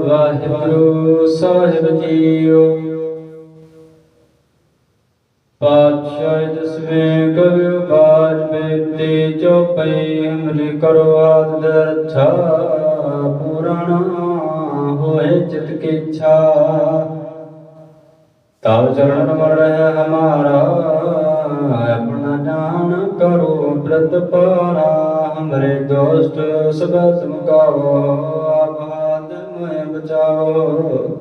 ਵਾਹਿਗੁਰੂ ਸਾਹਿਬ JIO. ਪਾਤਸ਼ਾਹ ਦਸਵੇਂ ਕਵਿ ਬਾਜ ਬੇਤੇ ਚੋਪਈ ਹਮਰੀ ਕਰੋ ਆਦ ਰੱਛਾ, ਪੁਰਾਣਾ ਹੋਏ ਚਿਤ ਕੀ ਇੱਛਾ। ਤਬ ਚਰਨ ਮਰ ਰਹਿ ਹਮਾਰਾ, ਆਪਣਾ ਜਾਨ ਕਰੋ ਬ੍ਰਤ ਪਾਰਾ ਹਮਰੇ ਦੋਸਤ ਸਭ ਤੁਮਕਾਓ ਜਾਵੋ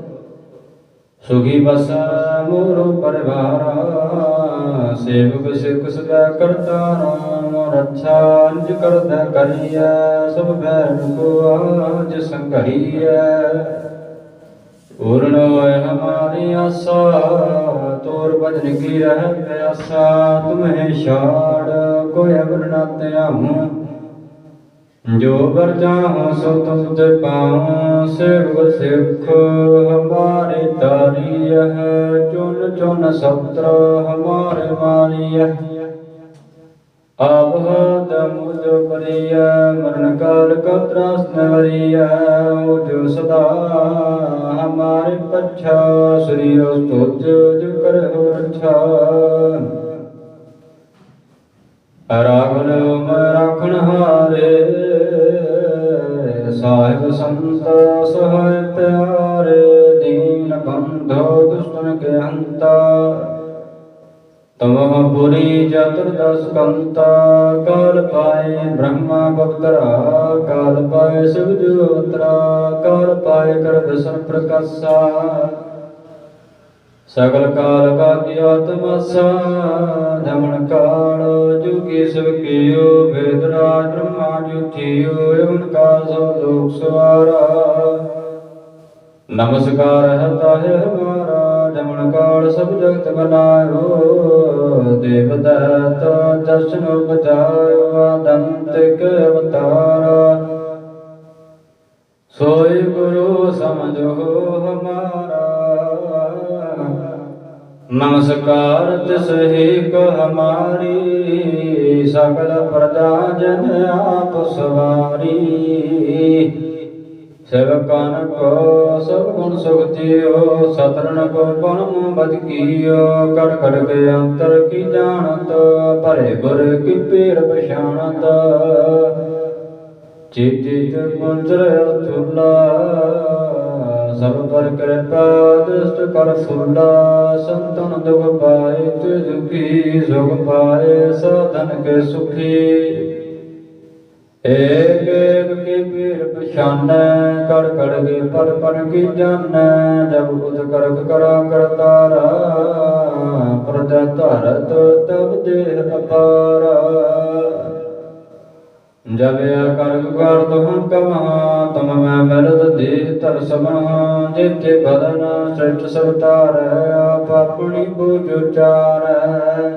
ਸੁਖੀ ਬਸਾ ਮੋਰੋ ਪਰਿਵਾਰਾ, ਸੇਵਕ ਸਿਖ ਸਦਾ ਕਰਤਾਰਾ ਮੋਰ ਰੱਛਾ ਅੰਜ ਕਰਦਾ ਕਰੀਐ, ਸਭ ਬੈਣ ਕੋ ਆਜ ਸੰਘਰੀਐ। ਪੂਰਨ ਹੋਇ ਹਮਾਰੀ ਆਸਾ, ਤੋਰ ਭਜਨ ਕੀ ਰਹਿ ਪਿਆਸਾ, ਤੁਮਹਿ ਛਾੜ, ਕੋਈ ਅਵਰ ਨਾ ਜੋ ਵਰ ਜਾਉ ਸੋ ਤੁਮ ਤੇ ਪਾਉ ਸਿਵ ਸਿਖ ਹਮਾਰੇ ਤਾਰੀਹ ਚੁਨ ਚੁਨ ਸਬਤਰ ਹਮਾਰੇ ਮਾਰੀਹ ਆਭਦ ਮੁਜ ਪਰਿਯ ਮਰਨ ਕਾਲ ਕਾ ਤ੍ਰਾਸ ਨਵਰੀਯ ਜੋ ਸਦਾ ਹਮਾਰੇ ਪਛਾ, ਸ੍ਰੀ ਅਸਤੁਜ ਜੁ ਕਰ ਹੋ ਰਛਾ। ਰਾਗਨ ਰਾਖਣ ਹਾਰੇ, ਸਾਹਿਬ ਸੰਤ ਸਹਾਇ ਪਿਆਰੇ, ਦੀਨ ਬੰਧੋ ਦੁਸ਼ਮਨ ਕੇ ਹੰਤਾ। ਤਮਹ ਪੁਰੀ ਚਤੁਰਦਸ ਕੰਤਾ, ਕਾਲ ਪਾਏ ਬ੍ਰਹਮਾ ਬਕਤਰਾ ਕਾਲ ਪਾਏ ਸਿਵ ਜੋਤਰਾ, ਕਾਲ ਪਾਏ ਕਰ ਦਸਨ ਪ੍ਰਕਾਸ਼ਾ। ਸਗਲ ਕਾਲ ਕਾਤੀ ਆਤਮਸਾ ਧਮਨ ਕਾਲ ਜੁਗੀ ਸਭ ਕੀਓ, ਵੇਦ ਬ੍ਰਹਮਾ ਜੁਥਿਓ ਏਵਨ ਕਾ ਸਭ ਲੋਕ ਸਵਾਰਾ। ਨਮਸਕਾਰ ਹੈ ਤਾਹਿ ਹਮਾਰਾ ਜਮਨ ਕਾਲ ਸਭ ਜਗਤ ਬਨਾਇਓ ਦੇਵ ਦਤ ਦਰਸ਼ਨ ਉਪਜਾਇਓ ਆਦੰਤਿਕ ਅਵਤਾਰ। ਸੋਈ ਗੁਰੂ ਸਮਝੋ ਹਮਾਰਾ ਨਮਸਕਾਰ ਤਿਸ ਹੀ ਕੋ ਹਮਾਰੀ, ਸਗਲ ਪ੍ਰਜਾ ਜਨ ਆਪ ਸਵਾਰੀ। ਸੇਵਕਾਂ ਕੋ ਸਭ ਗੁਣ ਸੁਖ ਸਤਰਨ ਕੋ ਪਰਮ ਬਦ ਕੀਓ। ਕੜ ਕੜ ਕੇ ਅੰਤਰ ਕੀ ਜਾਣਤ, ਭਰੇ ਗੁਰ ਕੀ ਪੀਰ ਪਛਾਣਤ। ਚਿਤਿ ਤੇ ਕੁੰਜਰ ਅਥੁਲਾ ਸਭ ਪਰ ਕਿਰਪਾ ਦ੍ਰਿਸ਼ਟ ਕਰ ਫੁੱਲਾ, ਸੰਤਨ ਦੁਖ ਪਾਏ ਤੇ ਦੁਖੀ, ਸੁਖ ਪਾਏ ਸਾਧਨ ਕੇ ਸੁਖੀ। ਏਕ ਏਕ ਕੀ ਪੀਰ ਪਛਾਨੈ ਕੜ ਕੜ ਕੇ ਪਰ ਪਰ ਕੀ ਜਾਣੈ, ਜਬ ਬੁਧ ਕਰਕ ਕਰਾ ਕਰਤਾਰਾ ਪ੍ਰਜਾ ਧਰਤ ਤਬ ਦੇਹ ਅਪਾਰਾ। ਜਬ ਕਰਕ ਕਰ ਤੁਮ ਕਮਹਾ, ਤੁਮ ਮੈਂ ਮਿਲਤ ਦੇਹ ਤਰ ਸਮਾ ਜਿਤੇ ਬਦਨ ਸ੍ਰਿਸ਼ਟ ਸਭ ਆਪ ਆਪਣੀ ਬੁਝ ਉਚਾਰੈ।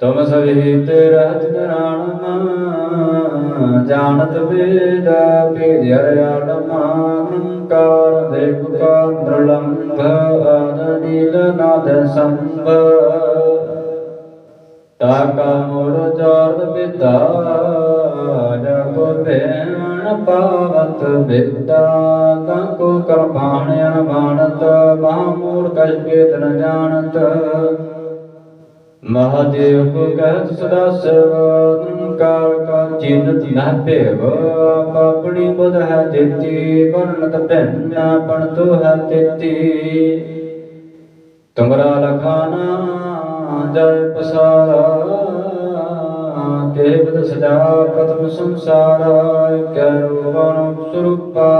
ਤੁਮ ਸਭੀ ਤੇ ਰਹਿਤ ਜਾਣਤ ਵੇਦ ਭੇਦ ਹਰਿਆਣਮ ਅਹੰਕਾਰ ਦੇ ਪੁਕਾਰ ਦ੍ਰਲੰਭ ਆਦ ਨਾਦ ਸੰਭ ਤਾਕਾ ਮੋੜ ਜਾਰਦ ਵਿਦਾ ਜਗੋ ਭੇਣ ਪਾਵਤ ਵਿਦਾ ਤਾਕੋ ਕਰਪਾਣ ਅਨਮਾਨਤ ਮਹਾਮੂੜ ਕਛ ਭੇਦ ਨ ਜਾਣਤ। ਮਹਾਦੇਵ ਕੋ ਕਹਿਤ ਸਦਾ ਸਿਵ ਨਿੰਕਾਰ ਕਾ ਚਿੰਤ ਨਾ ਭੇਵ। ਆਪ ਆਪਣੀ ਹੈ ਦਿੱਤੀ ਵਰਨਤ ਭਿੰਨ ਪਣ ਤੋ ਹੈ ਦਿੱਤੀ ਤੁਮਰਾ ਲਖਾਨਾ ਜੈ ਪਸਾਰਾ ਕੇ ਬਦ ਸਜਾ ਪਤਮ ਸੰਸਾਰਾ ਕੈ ਰੂਪਨ ਸਰੂਪਾ।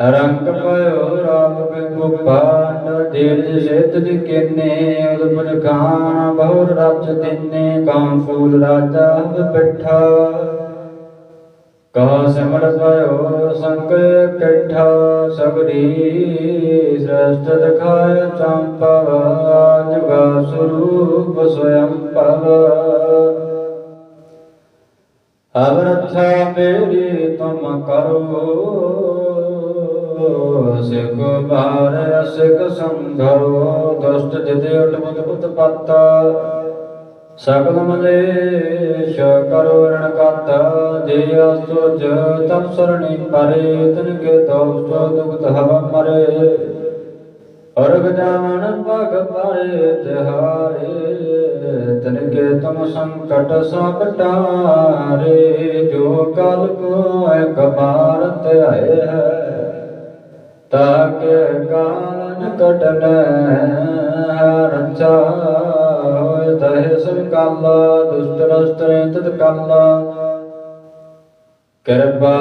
ਰੰਗ ਪਇਓ ਰਾਮ ਕੇ ਗੁਪਾਨ ਸੇਤ ਦੀ ਕੇਨੇ ਉਦ ਖਾਨ ਬਹੁ ਰਾਜ ਦਿਨੇ ਕਾਮ ਫੂਲ ਰਾਜਾ ਬਿਠਾ ਕਹ ਸਿਮਰ ਪਇਓ ਸੰਕ ਇਕੱਠਾ ਸਗਰੀ ਸ੍ਰੇਸ਼ਟ ਦਿਖਾਇ ਚੰਪਵ ਜੁਗਾ ਸਰੂਪ ਸਵਯੰ ਪਵ ਅਬ ਮੇਰੀ ਤੁਮ ਕਰੋ, ਸਿਖ ਬਾਰ ਸਿਖ ਸੰਘਰੋ, ਦੁਸ਼ਟ ਜਿਤੇ ਉਟਮਤ ਉਤਪਤ ਸਕਲ ਮਲੇਸ਼ ਕਰੋ ਰਣ ਕਤ ਜੇ ਅਸੁਜ ਤਪ ਸਰਣੀ ਪਰੇ ਤਨ ਕੇ ਦੋਸਤ ਦੁਖਤ ਹਵ ਮਰੇ। ਅਰਗ ਜਾਵਣ ਪਗ ਪਾਰੇ ਤਿਹਾਰੇ, ਤਨ ਕੇ ਤਮ ਸੰਕਟ ਸਭ ਟਾਰੇ। ਜੋ ਕਲ ਕੋ ਇੱਕ ਬਾਰ ਧਿਆਏ ਹੈ ਤਾਕੇ ਕਾਲਨ ਕਟਨ ਰਚਾ ਹੋਇ ਤਹਿ ਸੰਕਾਲਾ ਦੁਸ਼ਟ ਰਸਤਰੇ ਤਤ ਕਾਲਾ। ਕਿਰਪਾ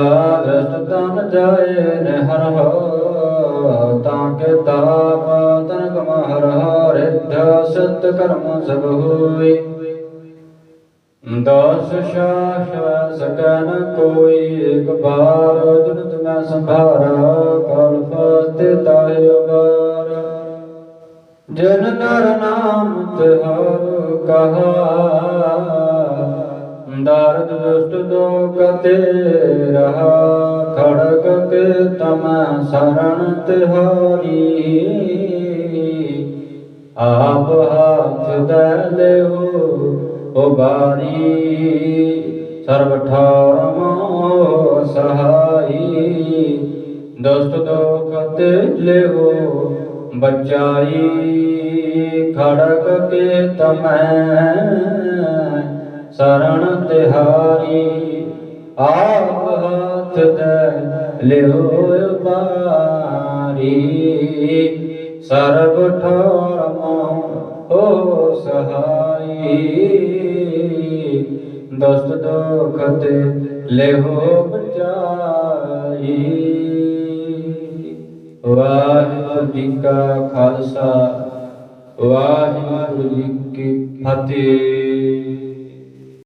ਦ੍ਰਸ਼ਟ ਤਨ ਜਾਏ ਨੇ ਹਰ ਹੋ ਤਾਕੇ ਤਾਪ ਤਨ ਕਮ ਹਰ ਸਤ ਕਰਮ ਸਭ ਹੋਈ ਦਸ ਸ਼ਾਸ ਸਕਨ ਕੋਈ, ਇੱਕ ਬਾਰ ਜੁਨ ਤੁਮੈ ਸੰਭਾਰਾ ਕਲ ਫਸਤੇ ਤਾਹਿ ਜਨ ਨਰ ਨਾਮ ਤਿਹਾਰ ਕਹਾ। ਦਰਦ ਦੁਸ਼ਟ ਦੋਖ ਤੇ ਰਹਾ, ਖੜਕ ਕੇ ਤਮ ਸਰਣ ਤਿਹਾਰੀ ਆਪ ਹਾਥ ਦੇ ਲਿਓ ਉਬਾਰੀ, ਸਰਬ ਠਾਰ ਮੋ ਸਹਾਈ। ਦੁਸ਼ਟ ਦੋਖ ਤੇ ਲਿਓ ਬਚਾਈ। ਖੜਕ ਕੇ ਤਮੈ ਸਰਣ ਤਿਹਾਰੀ, ਆਪ ਹੱਥ ਦੇ ਲਿਓ ਬਾਰੀ ਸਰਬ ਠਾਰ ਹੋ ਸਹਾਈ ਦਸਤ ਦੁਖ ਤੇ ਲਿਹੋ ਬਚਾਈ ਵਾਹਿਗੁਰੂ ਜੀ ਕਾ ਖਾਲਸਾ। ਵਾਹਿਗੁਰੂ ਜੀ ਕੀ ਫਤਿਹ।